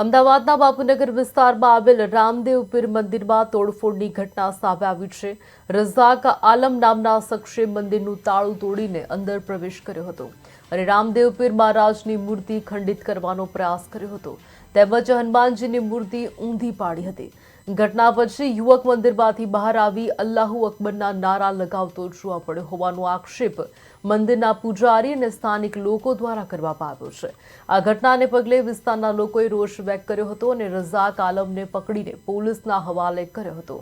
અમદાવાદના બાપુનગર વિસ્તારમાં આવેલ રામદેવ પીર મંદિરમાં તોડફોડની ઘટના સામે આવી છે. રઝાક આલમ નામના શખ્સે મંદિરનું તાળું તોડીને અંદર પ્રવેશ કર્યો હતો અને રામદેવ પીર મહારાજની મૂર્તિ ખંડિત કરવાનો પ્રયાસ કર્યો હતો. તેમજ હનુમાનજીની મૂર્તિ ઊંધી પાડી હતી. ઘટના પછી યુવક મંદિરમાંથી બહાર આવી અલ્લાહુ અકબરના નારા લગાવતો જોવા પડ્યો હોવાનો આક્ષેપ મંદિરના પૂજારી અને સ્થાનિક લોકો દ્વારા કરવામાં આવ્યો છે. આ ઘટનાને પગલે વિસ્તારના લોકોએ રોષ વ્યક્ત કર્યો હતો અને રઝાક આલમને પકડીને પોલીસના હવાલે કર્યો હતો.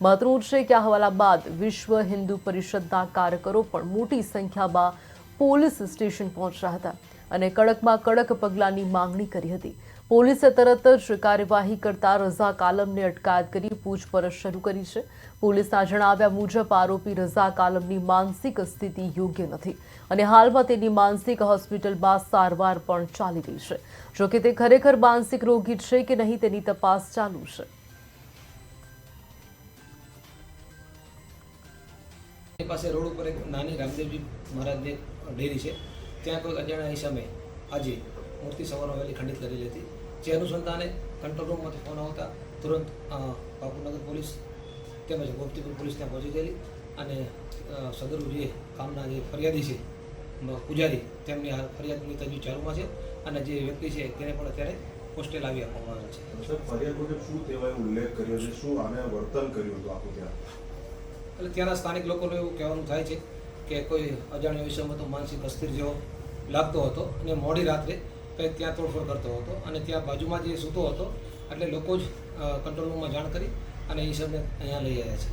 મહત્વનું છે કે આ હવાલા બાદ વિશ્વ હિન્દુ પરિષદના કાર્યકરો પણ મોટી સંખ્યામાં પોલીસ સ્ટેશન પહોંચ્યા હતા. અને કડકમાં કડક પગલાંની માંગણી કરી હતી. પોલીસે તરત જ કાર્યવાહી કરતા રઝાક આલમને અટકાયત કરી પૂછપરછ શરૂ કરી છે. પોલીસના જણાવ્યા મુજબ, આરોપી રઝાક આલમની માનસિક સ્થિતિ યોગ્ય નથી અને હાલમાં તેની માનસિક હોસ્પિટલમાં સારવાર પણ ચાલી રહી છે. જોકે તે ખરેખર માનસિક રોગી છે કે નહીં તેની તપાસ ચાલુ છે. પાસે રોડ ઉપર એક નાની રામદેવજી મહારાજની ડેરી છે. ત્યાં કોઈ અજાણ્યા હિસામે આજે મૂર્તિ સવારમાં વહેલી ખંડિત કરેલી હતી. જે અનુસંધાને કંટ્રોલ રૂમમાંથી ફોન આવતા તુરંત બાપુનગર પોલીસ તેમજ ગોપતીપુર પોલીસ ત્યાં પહોંચી ગયેલી અને સદરુ જે કામના જે ફરિયાદી છે પૂજારી તેમની ફરિયાદની તજવીજ ચાલુમાં છે અને જે વ્યક્તિ છે તેને પણ અત્યારે હોસ્ટેલ આવી આપવામાં આવે છે. સાહેબ ફરિયાદ મુજબ શું તેવાય ઉલ્લેખ કર્યો છે શું આને વર્તન કર્યું હતું આખું ત્યાં? એટલે ત્યાંના સ્થાનિક લોકોને એવું કહેવાનું થાય છે કે કોઈ અજાણ્યો વિષયમાં તો માનસિક અસ્થિર જેવો લાગતો હતો અને મોડી રાત્રે કંઈક ત્યાં તોડફોડ કરતો હતો અને ત્યાં બાજુમાં જે સૂતો હતો એટલે લોકો જ કંટ્રોલ રૂમમાં જાણ કરી અને એ હિસાબને અહીંયા લઈ આવ્યા છે.